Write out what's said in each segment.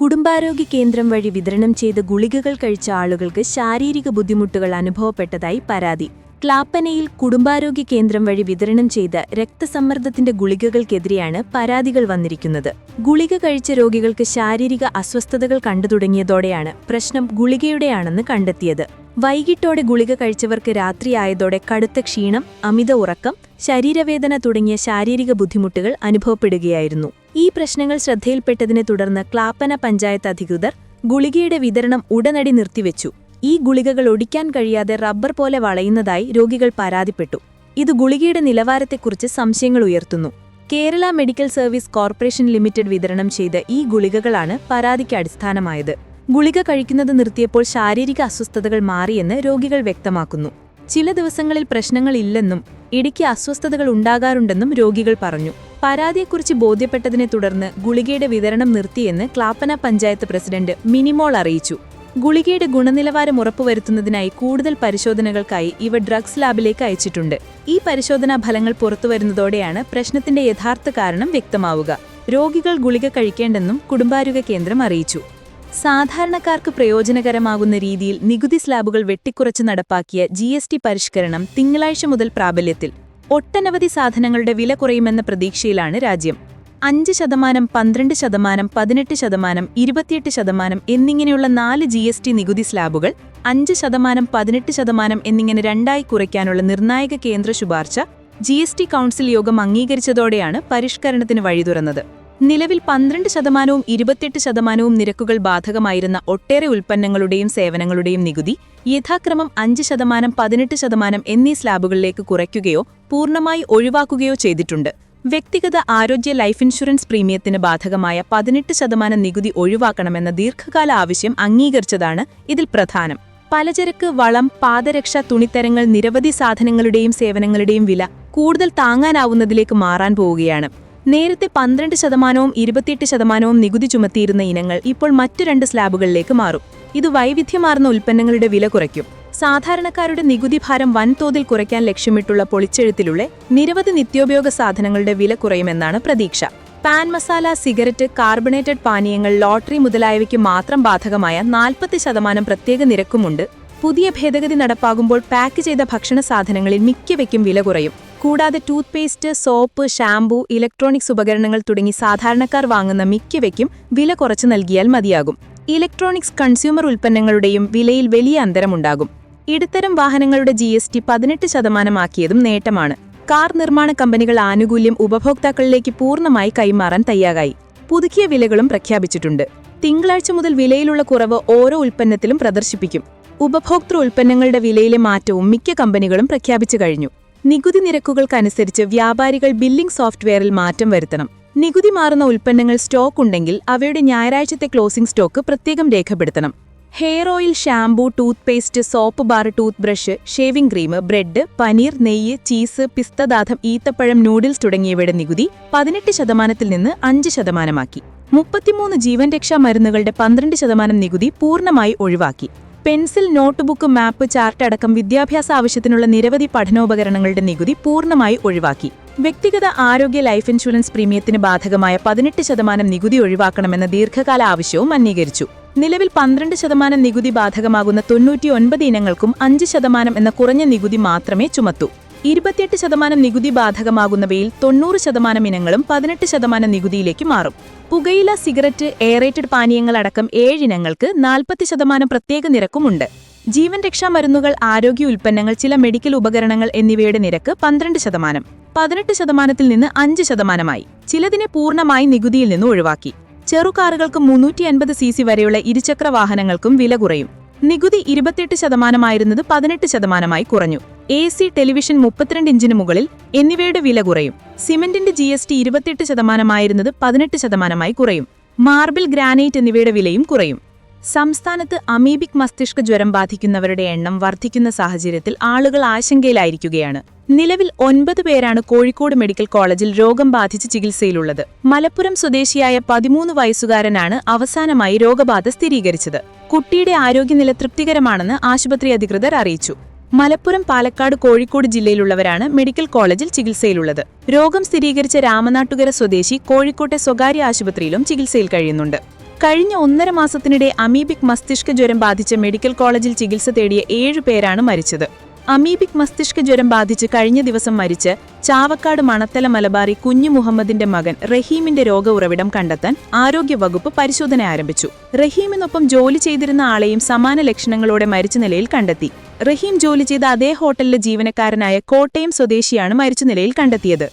കുടുംബാരോഗ്യ കേന്ദ്രം വഴി വിതരണം ചെയ്ത ഗുളികകൾ കഴിച്ച ആളുകൾക്ക് ശാരീരിക ബുദ്ധിമുട്ടുകൾ അനുഭവപ്പെട്ടതായി പരാതി. ക്ലാപ്പനയിൽ കുടുംബാരോഗ്യ കേന്ദ്രം വഴി വിതരണം ചെയ്ത രക്തസമ്മർദ്ദത്തിന്റെ ഗുളികകൾക്കെതിരെയാണ് പരാതികൾ വന്നിരിക്കുന്നത്. ഗുളിക കഴിച്ച രോഗികൾക്ക് ശാരീരിക അസ്വസ്ഥതകൾ കണ്ടു തുടങ്ങിയതോടെയാണ് പ്രശ്നം ഗുളികയുടെയാണെന്ന് കണ്ടെത്തിയത്. വൈകിട്ടോടെ ഗുളിക കഴിച്ചവർക്ക് രാത്രിയായതോടെ കടുത്ത ക്ഷീണം അമിത ഉറക്കം ശരീരവേദന തുടങ്ങിയ ശാരീരിക ബുദ്ധിമുട്ടുകൾ അനുഭവപ്പെടുകയായിരുന്നു. ഈ പ്രശ്നങ്ങൾ ശ്രദ്ധയിൽപ്പെട്ടതിനെ തുടർന്ന് ക്ലാപ്പന പഞ്ചായത്ത് അധികൃതർ ഗുളികയുടെ വിതരണം ഉടനടി നിർത്തിവെച്ചു. ഈ ഗുളികകൾ ഒടിക്കാൻ കഴിയാതെ റബ്ബർ പോലെ വളയുന്നതായി രോഗികൾ പരാതിപ്പെട്ടു. ഇത് ഗുളികയുടെ നിലവാരത്തെക്കുറിച്ച് സംശയങ്ങൾ ഉയർത്തുന്നു. Kerala medical service corporation limited വിതരണം ചെയ്ത ഈ ഗുളികകളാണ് പരാതിക്ക് അടിസ്ഥാനമായത്. ഗുളിക കഴിക്കുന്നത് നിർത്തിയപ്പോൾ ശാരീരിക അസ്വസ്ഥതകൾ മാറിയെന്ന് രോഗികൾ വ്യക്തമാക്കുന്നു. ചില ദിവസങ്ങളിൽ പ്രശ്നങ്ങളില്ലെന്നും ഇടയ്ക്ക് അസ്വസ്ഥതകൾ ഉണ്ടാകാറുണ്ടെന്നും രോഗികൾ പറഞ്ഞു. പരാതിയെക്കുറിച്ച് ബോധ്യപ്പെട്ടതിനെ തുടർന്ന് ഗുളികയുടെ വിതരണം നിർത്തിയെന്ന് ക്ലാപ്പന പഞ്ചായത്ത് പ്രസിഡന്റ് മിനിമോൾ അറിയിച്ചു. ഗുളികയുടെ ഗുണനിലവാരം ഉറപ്പുവരുത്തുന്നതിനായി കൂടുതൽ പരിശോധനകൾക്കായി ഇവ ഡ്രഗ്സ് ലാബിലേക്ക് അയച്ചിട്ടുണ്ട്. ഈ പരിശോധനാ ഫലങ്ങൾ പുറത്തുവരുന്നതോടെയാണ് പ്രശ്നത്തിന്റെ യഥാർത്ഥ കാരണം വ്യക്തമാവുക. രോഗികൾ ഗുളിക കഴിക്കേണ്ടെന്നും കുടുംബാരോഗ്യ കേന്ദ്രം അറിയിച്ചു. സാധാരണക്കാർക്ക് പ്രയോജനകരമാകുന്ന രീതിയിൽ നികുതി സ്ലാബുകൾ വെട്ടിക്കുറച്ച് നടപ്പാക്കിയ ജി പരിഷ്കരണം തിങ്കളാഴ്ച മുതൽ പ്രാബല്യത്തിൽ. ഒട്ടനവധി സാധനങ്ങളുടെ വില കുറയുമെന്ന പ്രതീക്ഷയിലാണ് രാജ്യം. അഞ്ച് ശതമാനം പന്ത്രണ്ട് ശതമാനം പതിനെട്ട് ശതമാനം ഇരുപത്തിയെട്ട് ശതമാനം എന്നിങ്ങനെയുള്ള നാല് ജി എസ് ടി നികുതി സ്ലാബുകൾ അഞ്ച് ശതമാനം പതിനെട്ട് ശതമാനം എന്നിങ്ങനെ രണ്ടായി കുറയ്ക്കാനുള്ള നിർണായക കേന്ദ്ര ശുപാർശ ജി എസ് ടി കൗൺസിൽ യോഗം അംഗീകരിച്ചതോടെയാണ് പരിഷ്കരണത്തിന് വഴിതുറന്നത്. നിലവിൽ പന്ത്രണ്ട് ശതമാനവും ഇരുപത്തിയെട്ട് ശതമാനവും നിരക്കുകൾ ബാധകമായിരുന്ന ഒട്ടേറെ ഉൽപ്പന്നങ്ങളുടെയും സേവനങ്ങളുടെയും നികുതി യഥാക്രമം അഞ്ച് ശതമാനം പതിനെട്ട് ശതമാനം എന്നീ സ്ലാബുകളിലേക്ക് കുറയ്ക്കുകയോ പൂർണമായി ഒഴിവാക്കുകയോ ചെയ്തിട്ടുണ്ട്. വ്യക്തിഗത ആരോഗ്യ ലൈഫ് ഇൻഷുറൻസ് പ്രീമിയത്തിന് ബാധകമായ പതിനെട്ട് ശതമാനം നികുതി ഒഴിവാക്കണമെന്ന ദീർഘകാല ആവശ്യം അംഗീകരിച്ചതാണ് ഇതിൽ പ്രധാനം. പലചരക്ക് വളം പാദരക്ഷ തുണിത്തരങ്ങൾ നിരവധി സാധനങ്ങളുടെയും സേവനങ്ങളുടെയും വില കൂടുതൽ താങ്ങാനാവുന്നതിലേക്ക് മാറാൻ പോവുകയാണ്. നേരത്തെ പന്ത്രണ്ട് ശതമാനവും ഇരുപത്തിയെട്ട് ശതമാനവും നികുതി ചുമത്തിയിരുന്ന ഇനങ്ങൾ ഇപ്പോൾ മറ്റു രണ്ട് സ്ലാബുകളിലേക്ക് മാറും. ഇത് വൈവിധ്യമാർന്ന ഉൽപ്പന്നങ്ങളുടെ വില കുറയ്ക്കും. സാധാരണക്കാരുടെ നികുതി ഭാരം വൻതോതിൽ കുറയ്ക്കാൻ ലക്ഷ്യമിട്ടുള്ള പൊളിച്ചെഴുത്തിലുള്ള നിരവധി നിത്യോപയോഗ സാധനങ്ങളുടെ വില കുറയുമെന്നാണ് പ്രതീക്ഷ. പാൻ മസാല സിഗരറ്റ് കാർബണേറ്റഡ് പാനീയങ്ങൾ ലോട്ടറി മുതലായവയ്ക്ക് മാത്രം ബാധകമായ നാൽപ്പത്തി ശതമാനം പ്രത്യേക നിരക്കുമുണ്ട്. പുതിയ ഭേദഗതി നടപ്പാകുമ്പോൾ പാക്ക് ചെയ്ത ഭക്ഷണ സാധനങ്ങളിൽ മിക്കവയ്ക്കും വില കുറയും. കൂടാതെ toothpaste soap shampoo electronics ഉപകരണങ്ങൾ തുടങ്ങി സാധാരണക്കാർ വാങ്ങുന്ന മിക്കവയ്ക്കും വില കുറച്ച് നൽകിയാൽ മതിയാകും. ഇലക്ട്രോണിക്സ് കൺസ്യൂമർ ഉൽപ്പന്നങ്ങളുടെയും വിലയിൽ വലിയ അന്തരമുണ്ടാകും. ഇടത്തരം വാഹനങ്ങളുടെ ജി എസ് ടി പതിനെട്ട് ശതമാനമാക്കിയതും നേട്ടമാണ്. കാർ നിർമ്മാണ കമ്പനികൾ ആനുകൂല്യം ഉപഭോക്താക്കളിലേക്ക് പൂർണമായി കൈമാറാൻ തയ്യാറായി. പുതുക്കിയ വിലകളും പ്രഖ്യാപിച്ചിട്ടുണ്ട്. തിങ്കളാഴ്ച മുതൽ വിലയിലുള്ള കുറവ് ഓരോ ഉൽപ്പന്നത്തിലും പ്രദർശിപ്പിക്കും. ഉപഭോക്തൃ ഉൽപ്പന്നങ്ങളുടെ വിലയിലെ മാറ്റവും മിക്ക കമ്പനികളും പ്രഖ്യാപിച്ചു കഴിഞ്ഞു. നികുതി നിരക്കുകൾക്കനുസരിച്ച് വ്യാപാരികൾ ബില്ലിംഗ് സോഫ്റ്റ്വെയറിൽ മാറ്റം വരുത്തണം. നികുതി മാറുന്ന ഉൽപ്പന്നങ്ങൾ സ്റ്റോക്ക് ഉണ്ടെങ്കിൽ അവയുടെ ഞായറാഴ്ചത്തെ ക്ലോസിംഗ് സ്റ്റോക്ക് പ്രത്യേകം രേഖപ്പെടുത്തണം. Hair oil shampoo toothpaste soap bar toothbrush shaving cream bread paneer നെയ്യ് ചീസ് പിസ്തദാഥം ഈത്തപ്പഴം നൂഡിൽസ് തുടങ്ങിയവയുടെ നികുതി പതിനെട്ട് ശതമാനത്തിൽ നിന്ന് അഞ്ച് ശതമാനമാക്കി. മുപ്പത്തിമൂന്ന് ജീവൻ രക്ഷാ മരുന്നുകളുടെ പന്ത്രണ്ട് ശതമാനം നികുതി പൂർണമായി ഒഴിവാക്കി. പെൻസിൽ നോട്ട്ബുക്ക് മാപ്പ് ചാർട്ട് അടക്കം വിദ്യാഭ്യാസ ആവശ്യത്തിനുള്ള നിരവധി പഠനോപകരണങ്ങളുടെ നികുതി പൂർണമായി ഒഴിവാക്കി. വ്യക്തിഗത ആരോഗ്യ ലൈഫ് ഇൻഷുറൻസ് പ്രീമിയത്തിന് ബാധകമായ പതിനെട്ട് ശതമാനം നികുതി ഒഴിവാക്കണമെന്ന ദീർഘകാല ആവശ്യവും അംഗീകരിച്ചു. നിലവിൽ പന്ത്രണ്ട് ശതമാനം നികുതി ബാധകമാകുന്ന തൊണ്ണൂറ്റിയൊൻപത് ഇനങ്ങൾക്കും അഞ്ച് ശതമാനം എന്ന കുറഞ്ഞ നികുതി മാത്രമേ ചുമത്തൂ. ഇരുപത്തിയെട്ട് ശതമാനം നികുതി ബാധകമാകുന്നവയിൽ തൊണ്ണൂറ് ശതമാനം ഇനങ്ങളും പതിനെട്ട് ശതമാനം നികുതിയിലേക്ക് മാറും. പുകയില സിഗരറ്റ് എയറേറ്റഡ് പാനീയങ്ങൾ അടക്കം ഏഴിനങ്ങൾക്ക് നാൽപ്പത്തി ശതമാനം പ്രത്യേക നിരക്കുമുണ്ട്. ജീവൻ രക്ഷാ മരുന്നുകൾ ആരോഗ്യ ഉൽപ്പന്നങ്ങൾ ചില മെഡിക്കൽ ഉപകരണങ്ങൾ എന്നിവയുടെ നിരക്ക് പന്ത്രണ്ട് ശതമാനം. പതിനെട്ട് ശതമാനത്തിൽ നിന്ന് അഞ്ച് ശതമാനമായി. ചിലതിനെ പൂർണമായി നികുതിയിൽ നിന്ന് ഒഴിവാക്കി. ചെറുകാറുകൾക്കും മുന്നൂറ്റി അൻപത് സി സി വരെയുള്ള ഇരുചക്ര വാഹനങ്ങൾക്കും വില കുറയും. നികുതി ഇരുപത്തിയെട്ട് ശതമാനമായിരുന്നത് പതിനെട്ട് ശതമാനമായി കുറഞ്ഞു. എ സി ടെലിവിഷൻ മുപ്പത്തിരണ്ട് ഇഞ്ചിന് മുകളിൽ എന്നിവയുടെ വില കുറയും. സിമെന്റിന്റെ ജി എസ് ടി ഇരുപത്തിയെട്ട് ശതമാനമായിരുന്നത് പതിനെട്ട് ശതമാനമായി കുറയും. മാർബിൾ ഗ്രാനൈറ്റ് എന്നിവയുടെ വിലയും കുറയും. സംസ്ഥാനത്ത് അമീബിക് മസ്തിഷ്ക ജ്വരം ബാധിക്കുന്നവരുടെ എണ്ണം വർദ്ധിക്കുന്ന സാഹചര്യത്തിൽ ആളുകൾ ആശങ്കയിലായിരിക്കുകയാണ്. നിലവിൽ ഒൻപത് പേരാണ് കോഴിക്കോട് മെഡിക്കൽ കോളേജിൽ രോഗം ബാധിച്ച് ചികിത്സയിലുള്ളത്. മലപ്പുറം സ്വദേശിയായ പതിമൂന്ന് വയസ്സുകാരനാണ് അവസാനമായി രോഗബാധ സ്ഥിരീകരിച്ചത്. കുട്ടിയുടെ ആരോഗ്യനില തൃപ്തികരമാണെന്ന് ആശുപത്രി അധികൃതർ അറിയിച്ചു. മലപ്പുറം പാലക്കാട് കോഴിക്കോട് ജില്ലയിലുള്ളവരാണ് മെഡിക്കൽ കോളേജിൽ ചികിത്സയിലുള്ളത്. രോഗം സ്ഥിരീകരിച്ച രാമനാട്ടുകര സ്വദേശി കോഴിക്കോട്ടെ സ്വകാര്യ ആശുപത്രിയിലും ചികിത്സയിൽ കഴിയുന്നുണ്ട്. കഴിഞ്ഞ ഒന്നര മാസത്തിനിടെ അമീബിക് മസ്തിഷ്ക ജ്വരം ബാധിച്ച മെഡിക്കൽ കോളേജിൽ ചികിത്സ തേടിയ ഏഴു പേരാണ് മരിച്ചത്. അമീബിക് മസ്തിഷ്ക ജ്വരം ബാധിച്ച് കഴിഞ്ഞ ദിവസം മരിച്ച് ചാവക്കാട് മണത്തല മലബാറി കുഞ്ഞു മുഹമ്മദിന്റെ മകൻ റഹീമിന്റെ രോഗ ഉറവിടം കണ്ടെത്താൻ ആരോഗ്യവകുപ്പ് പരിശോധന ആരംഭിച്ചു. റഹീമിനൊപ്പം ജോലി ചെയ്തിരുന്ന ആളെയും സമാന ലക്ഷണങ്ങളോടെ മരിച്ച നിലയിൽ കണ്ടെത്തി. റഹീം ജോലി ചെയ്ത അതേ ഹോട്ടലിലെ ജീവനക്കാരനായ കോട്ടയം സ്വദേശിയാണ് മരിച്ച നിലയിൽ കണ്ടെത്തിയത്.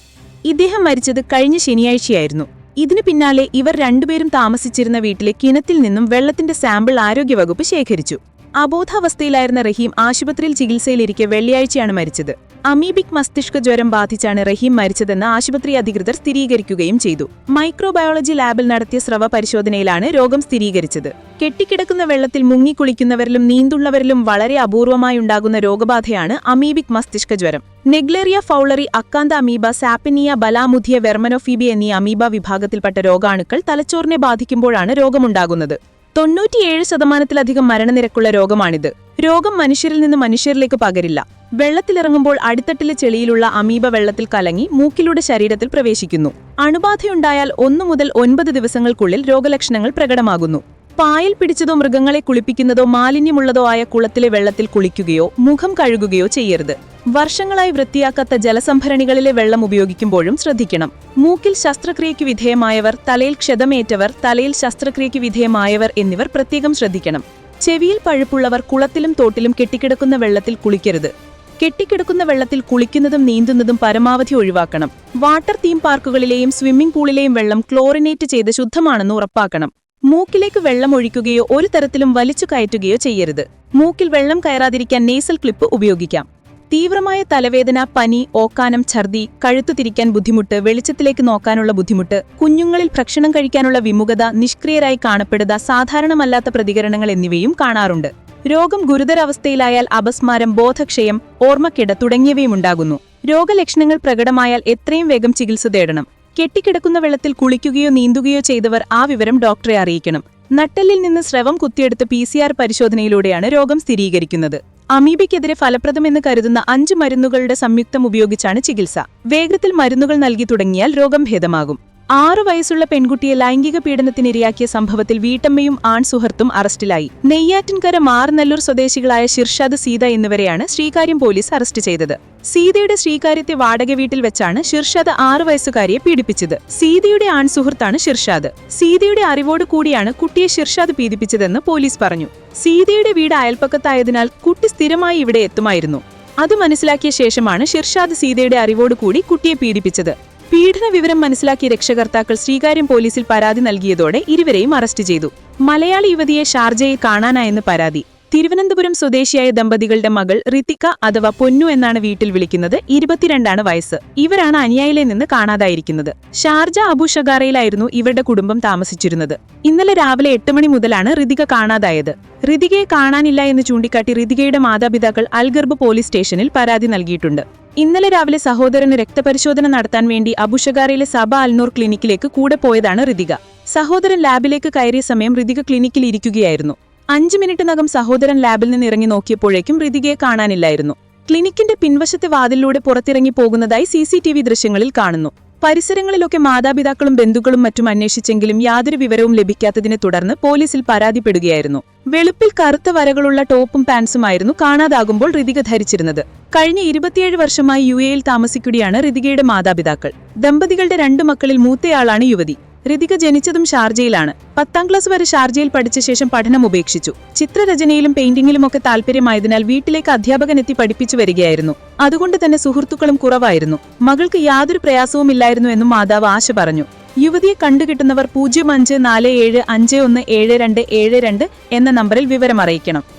ഇദ്ദേഹം മരിച്ചത് കഴിഞ്ഞ ശനിയാഴ്ചയായിരുന്നു. ഇതിനു പിന്നാലെ ഇവർ രണ്ടുപേരും താമസിച്ചിരുന്ന വീട്ടിലെ കിണറ്റിൽ നിന്നും വെള്ളത്തിന്റെ സാമ്പിൾ ആരോഗ്യവകുപ്പ് ശേഖരിച്ചു. അബോധാവസ്ഥയിലായിരുന്ന റഹീം ആശുപത്രിയിൽ ചികിത്സയിലിരിക്കെ വെള്ളിയാഴ്ചയാണ് മരിച്ചത്. അമീബിക് മസ്തിഷ്ക ജ്വരം ബാധിച്ചാണ് റഹീം മരിച്ചതെന്ന് ആശുപത്രി അധികൃതർ സ്ഥിരീകരിക്കുകയും ചെയ്തു. മൈക്രോബയോളജി ലാബിൽ നടത്തിയ സ്രവ പരിശോധനയിലാണ് രോഗം സ്ഥിരീകരിച്ചത്. കെട്ടിക്കിടക്കുന്ന വെള്ളത്തിൽ മുങ്ങിക്കുളിക്കുന്നവരിലും നീന്തുള്ളവരിലും വളരെ അപൂർവമായി ഉണ്ടാകുന്ന രോഗബാധയാണ് അമീബിക് മസ്തിഷ്ക ജ്വരം. Naegleria fowleri Acanthamoeba Sappinia Balamuthia വെർമനോഫീബി എന്നീ അമീബ വിഭാഗത്തിൽപ്പെട്ട രോഗാണുക്കൾ തലച്ചോറിനെ ബാധിക്കുമ്പോഴാണ് രോഗമുണ്ടാകുന്നത്. തൊണ്ണൂറ്റിയേഴ് ശതമാനത്തിലധികം മരണനിരക്കുള്ള രോഗമാണിത്. രോഗം മനുഷ്യരിൽ നിന്ന് മനുഷ്യരിലേക്ക് പകരില്ല. വെള്ളത്തിലിറങ്ങുമ്പോൾ അടിത്തട്ടിലെ ചെളിയിലുള്ള അമീബ വെള്ളത്തിൽ കലങ്ങി മൂക്കിലൂടെ ശരീരത്തിൽ പ്രവേശിക്കുന്നു. അണുബാധയുണ്ടായാൽ ഒന്നു മുതൽ ഒൻപത് ദിവസങ്ങൾക്കുള്ളിൽ രോഗലക്ഷണങ്ങൾ പ്രകടമാകുന്നു. പായൽ പിടിച്ചതോ മൃഗങ്ങളെ കുളിപ്പിക്കുന്നതോ മാലിന്യമുള്ളതോ ആയ കുളത്തിലെ വെള്ളത്തിൽ കുളിക്കുകയോ മുഖം കഴുകുകയോ ചെയ്യരുത്. വർഷങ്ങളായി വൃത്തിയാക്കാത്ത ജലസംഭരണികളിലെ വെള്ളം ഉപയോഗിക്കുമ്പോഴും ശ്രദ്ധിക്കണം. മൂക്കിൽ ശസ്ത്രക്രിയയ്ക്ക് വിധേയമായവർ തലയിൽ ക്ഷതമേറ്റവർ തലയിൽ ശസ്ത്രക്രിയയ്ക്ക് വിധേയമായവർ എന്നിവർ പ്രത്യേകം ശ്രദ്ധിക്കണം. ചെവിയിൽ പഴുപ്പുള്ളവർ കുളത്തിലും തോട്ടിലും കെട്ടിക്കിടക്കുന്ന വെള്ളത്തിൽ കുളിക്കരുത്. കെട്ടിക്കിടക്കുന്ന വെള്ളത്തിൽ കുളിക്കുന്നതും നീന്തുന്നതും പരമാവധി ഒഴിവാക്കണം. വാട്ടർ തീം പാർക്കുകളിലെയും സ്വിമ്മിംഗ് പൂളിലെയും വെള്ളം ക്ലോറിനേറ്റ് ചെയ്ത് ശുദ്ധമാണെന്ന് ഉറപ്പാക്കണം. മൂക്കിലേക്ക് വെള്ളം ഒഴിക്കുകയോ ഒരു തരത്തിലും വലിച്ചു കയറ്റുകയോ ചെയ്യരുത്. മൂക്കിൽ വെള്ളം കയറാതിരിക്കാൻ നേസൽ ക്ലിപ്പ് ഉപയോഗിക്കാം. തീവ്രമായ തലവേദന പനി ഓക്കാനം ഛർദി കഴുത്തു തിരിക്കാൻ ബുദ്ധിമുട്ട് വെളിച്ചത്തിലേക്ക് നോക്കാനുള്ള ബുദ്ധിമുട്ട് കുഞ്ഞുങ്ങളിൽ ഭക്ഷണം കഴിക്കാനുള്ള വിമുഖത നിഷ്ക്രിയരായി കാണപ്പെടുക സാധാരണമല്ലാത്ത പ്രതികരണങ്ങൾ എന്നിവയും കാണാറുണ്ട്. രോഗം ഗുരുതരാവസ്ഥയിലായാൽ അപസ്മാരം ബോധക്ഷയം ഓർമ്മക്കിട തുടങ്ങിയവയും ഉണ്ടാകുന്നു. രോഗലക്ഷണങ്ങൾ പ്രകടമായാൽ എത്രയും വേഗം ചികിത്സ തേടണം. കെട്ടിക്കിടക്കുന്ന വെള്ളത്തിൽ കുളിക്കുകയോ നീന്തുകയോ ചെയ്തവർ ആ വിവരം ഡോക്ടറെ അറിയിക്കണം. നട്ടലിൽ നിന്ന് സ്രവം കുത്തിയെടുത്ത് പി സി ആർ പരിശോധനയിലൂടെയാണ് രോഗം സ്ഥിരീകരിക്കുന്നത്. അമീബയ്ക്കെതിരെ ഫലപ്രദമെന്ന് കരുതുന്ന അഞ്ച് മരുന്നുകളുടെ സംയുക്തം ഉപയോഗിച്ചാണ് ചികിത്സ. വേഗത്തിൽ മരുന്നുകൾ നൽകി തുടങ്ങിയാൽ രോഗം ഭേദമാകും. ആറു വയസ്സുള്ള പെൺകുട്ടിയെ ലൈംഗിക പീഡനത്തിനിരയാക്കിയ സംഭവത്തിൽ വീട്ടമ്മയും ആൺ സുഹൃത്തും അറസ്റ്റിലായി. നെയ്യാറ്റിൻകര മാർനല്ലൂർ സ്വദേശികളായ ഷിർഷാദ് സീത എന്നിവരെയാണ് ശ്രീകാര്യം പോലീസ് അറസ്റ്റ് ചെയ്തത്. സീതയുടെ ശ്രീകാര്യത്തെ വാടക വീട്ടിൽ വെച്ചാണ് ഷിർഷാദ് ആറു വയസ്സുകാരിയെ പീഡിപ്പിച്ചത്. സീതയുടെ ആൺ സുഹൃത്താണ് ഷിർഷാദ് സീതയുടെ അറിവോട് കൂടിയാണ് കുട്ടിയെ ഷിർഷാദ് പീഡിപ്പിച്ചതെന്ന് പോലീസ് പറഞ്ഞു. സീതയുടെ വീട് അയൽപ്പക്കത്തായതിനാൽ കുട്ടി സ്ഥിരമായി ഇവിടെ എത്തുമായിരുന്നു. അത് മനസ്സിലാക്കിയ ശേഷമാണ് ഷിർഷാദ് സീതയുടെ അറിവോടുകൂടി കുട്ടിയെ പീഡിപ്പിച്ചത്. പീഡന വിവരം മനസ്സിലാക്കിയ രക്ഷകർത്താക്കൾ ശ്രീകാര്യം പോലീസിൽ പരാതി നൽകിയതോടെ ഇരുവരെയും അറസ്റ്റ് ചെയ്തു. മലയാളി യുവതിയെ ഷാർജയിൽ കാണാനായെന്ന് പരാതി. തിരുവനന്തപുരം സ്വദേശിയായ ദമ്പതികളുടെ മകൾ ഋതിക അഥവാ പൊന്നു എന്നാണ് വീട്ടിൽ വിളിക്കുന്നത് ഇരുപത്തിരണ്ടാണ് വയസ്സ്. ഇവരാണ് അനിയായിലെ നിന്ന് കാണാതായിരിക്കുന്നത്. ഷാർജ അബു ഷഗാറയിലായിരുന്നു ഇവരുടെ കുടുംബം താമസിച്ചിരുന്നത്. ഇന്നലെ രാവിലെ എട്ട് മണി മുതലാണ് ഋതിക കാണാതായത്. ഋതികയെ കാണാനില്ല എന്ന് ചൂണ്ടിക്കാട്ടി ഋതികയുടെ മാതാപിതാക്കൾ അൽഗർബ് പോലീസ് സ്റ്റേഷനിൽ പരാതി നൽകിയിട്ടുണ്ട്. ഇന്നലെ രാവിലെ സഹോദരന് രക്തപരിശോധന നടത്താൻ വേണ്ടി അബുഷഗാറിലെ സബ അൽനൂർ ക്ലിനിക്കിലേക്ക് കൂടെ പോയതാണ് ഋതിക സഹോദരൻ ലാബിലേക്ക് കയറിയ സമയം ഋതിക ക്ലിനിക്കിൽ ഇരിക്കുകയായിരുന്നു. അഞ്ച് മിനിറ്റിനകം സഹോദരൻ ലാബിൽ നിന്ന് ഇറങ്ങി നോക്കിയപ്പോഴേക്കും ഋതികയെ കാണാനില്ലായിരുന്നു. ക്ലിനിക്കിന്റെ പിൻവശത്തെ വാതിലിലൂടെ പുറത്തിറങ്ങി പോകുന്നതായി സി സി ടി വി ദൃശ്യങ്ങളിൽ കാണുന്നു. പരിസരങ്ങളിലൊക്കെ മാതാപിതാക്കളും ബന്ധുക്കളും മറ്റും അന്വേഷിച്ചെങ്കിലും യാതൊരു വിവരവും ലഭിക്കാത്തതിനെ തുടർന്ന് പോലീസിൽ പരാതിപ്പെടുകയായിരുന്നു. വെളുപ്പിൽ കറുത്ത വരകളുള്ള ടോപ്പും പാൻസുമായിരുന്നു കാണാതാകുമ്പോൾ ഋതിക ധരിച്ചിരുന്നത്. കഴിഞ്ഞ ഇരുപത്തിയേഴ് വർഷമായി യു എയിൽ താമസിക്കുകയാണ് ഋതികയുടെ മാതാപിതാക്കൾ. ദമ്പതികളുടെ രണ്ടു മക്കളിൽ മൂത്തയാളാണ് യുവതി. ഋതിക ജനിച്ചതും ഷാർജയിലാണ്. പത്താം ക്ലാസ് വരെ ഷാർജയിൽ പഠിച്ച ശേഷം പഠനം ഉപേക്ഷിച്ചു. ചിത്രരചനയിലും പെയിന്റിംഗിലുമൊക്കെ താല്പര്യമായതിനാൽ വീട്ടിലേക്ക് അധ്യാപകൻ എത്തി പഠിപ്പിച്ചു വരികയായിരുന്നു. അതുകൊണ്ട് തന്നെ സുഹൃത്തുക്കളും കുറവായിരുന്നു. മകൾക്ക് യാതൊരു പ്രയാസവുമില്ലായിരുന്നു എന്നും മാതാവ് ആശ പറഞ്ഞു. യുവതിയെ കണ്ടുകിട്ടുന്നവർ പൂജ്യം അഞ്ച് നാല് ഏഴ് അഞ്ച് ഒന്ന് ഏഴ് രണ്ട് ഏഴ് രണ്ട് എന്ന നമ്പറിൽ വിവരം അറിയിക്കണം.